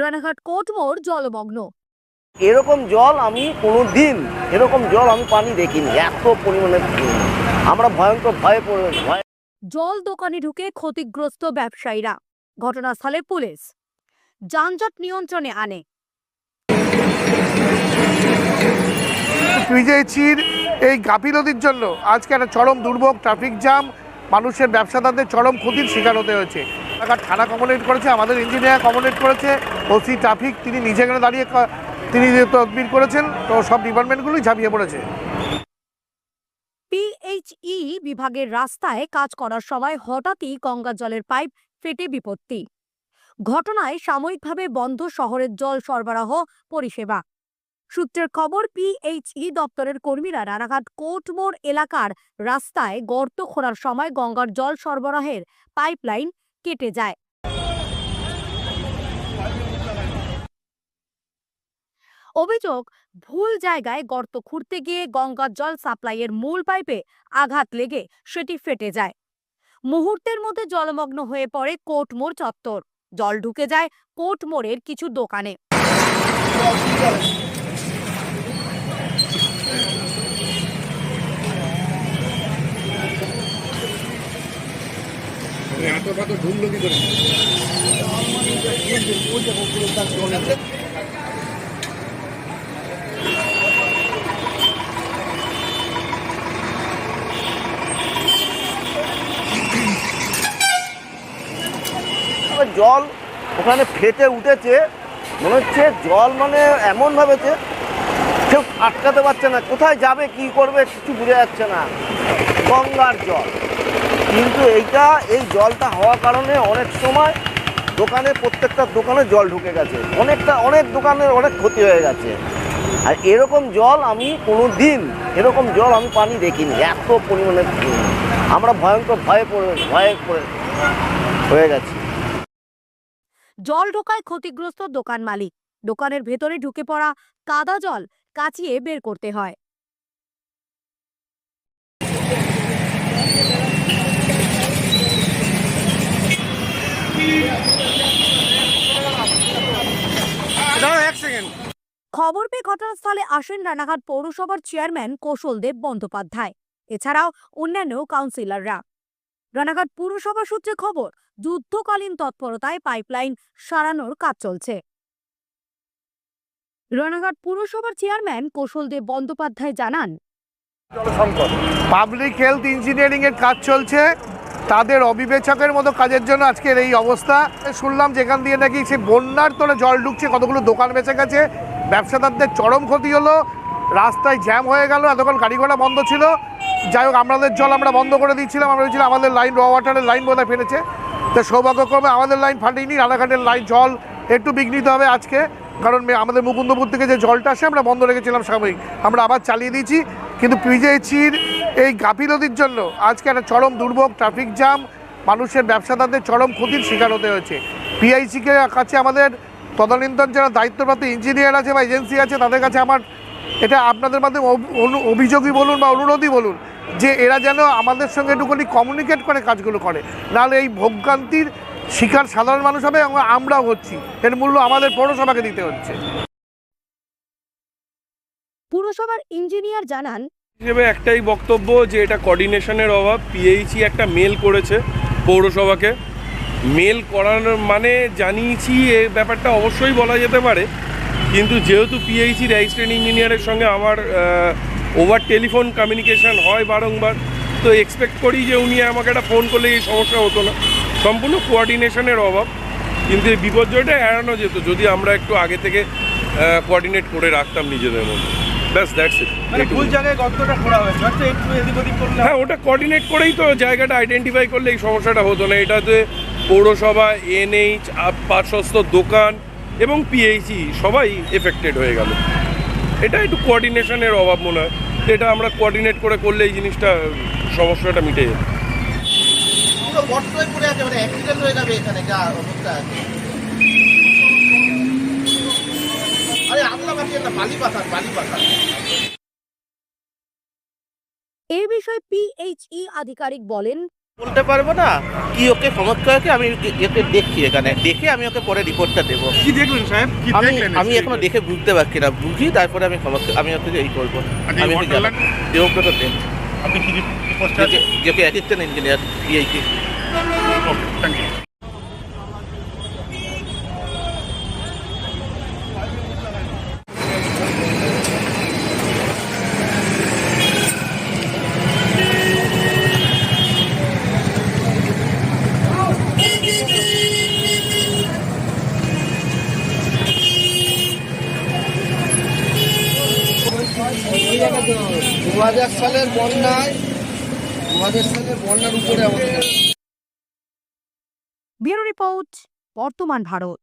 রানাঘাট কোটমোড় জলমগ্ন। এরকম জল আমি কোনো দিন এরকম জল আমি পানি দেখিনি এত পরিমাণে আমরা ভয়ঙ্কর ভয়ে পড়ে ভয়। জল দোকানে ঢুকে ক্ষতিগ্রস্ত ব্যবসায়ীরা ঘটনাস্থলে পুলিশ। যানজট নিয়ন্ত্রণে আনে। পিজেচির এই গাফিলতির জন্য আজকে একটা চরম দুর্ভোগ ট্রাফিক জ্যাম মানুষের ব্যবসাদারদের চরম ক্ষতির শিকার হতে হয়েছে। থানা কমপ্লেট করেছে আমাদের ইঞ্জিনিয়ার কমপ্লেট করেছে ওসি ট্রাফিক, তিনি নিজে এখানে দাঁড়িয়ে তিনি তদবির করেছেন, তো সব ডিপার্টমেন্টগুলোই ঝাঁপিয়ে পড়েছে। পিএইচই বিভাগের রাস্তায় কাজ করার সময় হঠাৎই গঙ্গা জলের পাইপ ফেটে বিপত্তি। ঘটনায় সাময়িকভাবে বন্ধ শহরের জল সরবরাহ, পরিষেবা। সূত্রের খবর পিএইচই দপ্তরের কর্মীরা রানাঘাট কোটমোড় এলাকার রাস্তায় গর্ত খোঁড়ার সময় গঙ্গার জল সরবরাহের পাইপলাইন কেটে যায়। অভিযোগ, ভুল জায়গায় গর্ত খুঁড়তে গিয়ে গঙ্গার জল সাপ্লাইয়ের মূল পাইপে আঘাত লেগে সেটি ফেটে যায়। মুহূর্তের মধ্যে জলমগ্ন হয়ে পড়ে কোটমোড় চত্বর। জল ঢুকে যায় কোটমোড়ের কিছু দোকানে। এবার জল ওখানে ফেটে উঠেছে, মনে হচ্ছে জল মানে এমনভাবে কেউ আটকাতে পারছে না, কোথায় যাবে, কি করবে কিছু বুঝে যাচ্ছে না। গঙ্গার জল। কিন্তু এইটা, এই জলটা হওয়ার কারণে অনেক সময় দোকানে, প্রত্যেকটা দোকানে জল ঢুকে গেছে। অনেকটা, অনেক দোকানের অনেক ক্ষতি হয়ে গেছে। আর এরকম জল আমি কোনো দিন এরকম জল আমি পানি দেখিনি, এত পরিমাণে আমরা ভয়ঙ্কর, ভয়ে পড়ে ভয়ে পড়ে হয়ে গেছি। জল ঢোকায় ক্ষতিগ্রস্ত দোকান মালিক। দোকানের ভেতরে ঢুকে পড়া কাদা জল কাচিয়ে বের করতে হয়। খবর পেয়ে ঘটনাস্থলে আসেন রানাঘাট পৌরসভার চেয়ারম্যান কৌশলদেব বন্দ্যোপাধ্যায়। এছাড়াও অন্যান্য কাউন্সিলররা। রানাঘাট পৌরসভা সূত্রে খবর যুদ্ধকালীন তৎপরতায় পাইপলাইন সারানোর কাজ চলছে। রানাঘাট পুরসভার চেয়ারম্যান কৌশলদেব বন্দ্যোপাধ্যায় জানান পাবলিক হেলথ ইঞ্জিনিয়ারিং এর কাজ চলছে। তাদের অবিবেচকের মতো কাজের জন্য আজকের এই অবস্থা। শুনলাম যেখান দিয়ে নাকি সে বন্যার তলে জল ঢুকছে, কতগুলো দোকান বেঁচে গেছে, ব্যবসাদারদের চরম ক্ষতি হলো, রাস্তায় জ্যাম হয়ে গেল এতক্ষণ গাড়ি ঘোড়া বন্ধ ছিল। যাই হোক আমাদের জল আমরা বন্ধ করে দিচ্ছিলাম আমরা বলছিলাম আমাদের লাইন র ওয়াটারের লাইন বোধহয় ফেলেছে। তো সৌভাগ্যক্রমে আমাদের লাইন ফাটেনি রানাঘাটের লাইন জল একটু বিঘ্নিত হবে আজকে। কারণ আমাদের মুকুন্দপুর থেকে যে জলটা আসে, আমরা বন্ধ রেখেছিলাম সাময়িক। আমরা আবার চালিয়ে দিয়েছি। কিন্তু পিজেচির এই গাফিলতির জন্য আজকে একটা চরম দুর্ভোগ ট্রাফিক জ্যাম মানুষের ব্যবসাদারদের চরম ক্ষতির শিকার হতে হয়েছে। পিআইসিকে কাছে আমাদের তদানীন্তন যারা দায়িত্বপ্রাপ্ত ইঞ্জিনিয়ার আছে বা এজেন্সি আছে, তাদের কাছে আমার এটা আপনাদের মাধ্যমে অভিযোগই বলুন বা অনুরোধই বলুন যে এরা যেন আমাদের সঙ্গে একটুখানি কমিউনিকেট করে কাজগুলো করে। নাহলে এই ভোগান্তির শিকার সাধারণ মানুষ হবে এবং আমরাও হচ্ছি। এর মূল্য আমাদের পৌরসভাকে দিতে হচ্ছে। পুরসভার ইঞ্জিনিয়ার জানান হিসেবে একটাই বক্তব্য যে এটা কোঅর্ডিনেশনের অভাব। পিএইচই একটা মেল করেছে পৌরসভাকে। মেল করার মানে জানিয়েছি এ ব্যাপারটা অবশ্যই বলা যেতে পারে। কিন্তু যেহেতু পিএইচি রেজিস্ট্রেড ইঞ্জিনিয়ারের সঙ্গে আমার ওভার টেলিফোন কমিউনিকেশান হয় বারংবার তো এক্সপেক্ট করি যে উনি আমাকে একটা ফোন করলে এই সমস্যা হতো না। সম্পূর্ণ কোঅর্ডিনেশনের অভাব। কিন্তু এই বিপর্যয়টা এড়ানো যেত যদি আমরা একটু আগে থেকে কোঅর্ডিনেট করে রাখতাম নিজেদের মধ্যে। ব্যাস দ্যাটস ইট মানে ভুল জায়গায় গর্তটা খোঁড়া হয়েছে হয়তো একটু এদিক ওদিক করলে হ্যাঁ ওটা কোঅর্ডিনেট করেই তো জায়গাটা আইডেন্টিফাই করলে এই সমস্যাটা হতো না। এটাতে পৌরসভা এনএইচ পার্শ্বস্থ দোকান এবং পিএইচই সবাই এফেক্টেড হয়ে গেল। এটা একটু কোঅর্ডিনেশনের অভাব মনে হয়। এটা আমরা কোঅর্ডিনেট করে করলে এই জিনিসটা সমস্যাটা মিটে যেত পুরো আছে মানে অ্যাক্সিডেন্ট হয়ে যাবে এখানে যা অবস্থা আছে। আরে আমলা বাঁচিয়ে না বালি পাথার এ বিষয়ে পিএইচই আধিকারিক বলেন বলতে পারব না কি ওকে সমস্যা হয়েছে আমি ওকে দেখছি এখানে দেখে আমি ওকে পরে রিপোর্টটা দেবো কি দেখলেন সাহেব কি আমি দেখলেন আমি এখনও দেখে বুঝতে পারছি না বুঝি তারপরে আমি সমস্যা আমি ওকে এই করব আচ্ছা, আমি ওকে দেবব্রত দেব আপনি কি যেকে assistant engineer okay thank you দু হাজার সালের সালের বন্যার উপরে রিপোর্ট বর্তমান ভারত।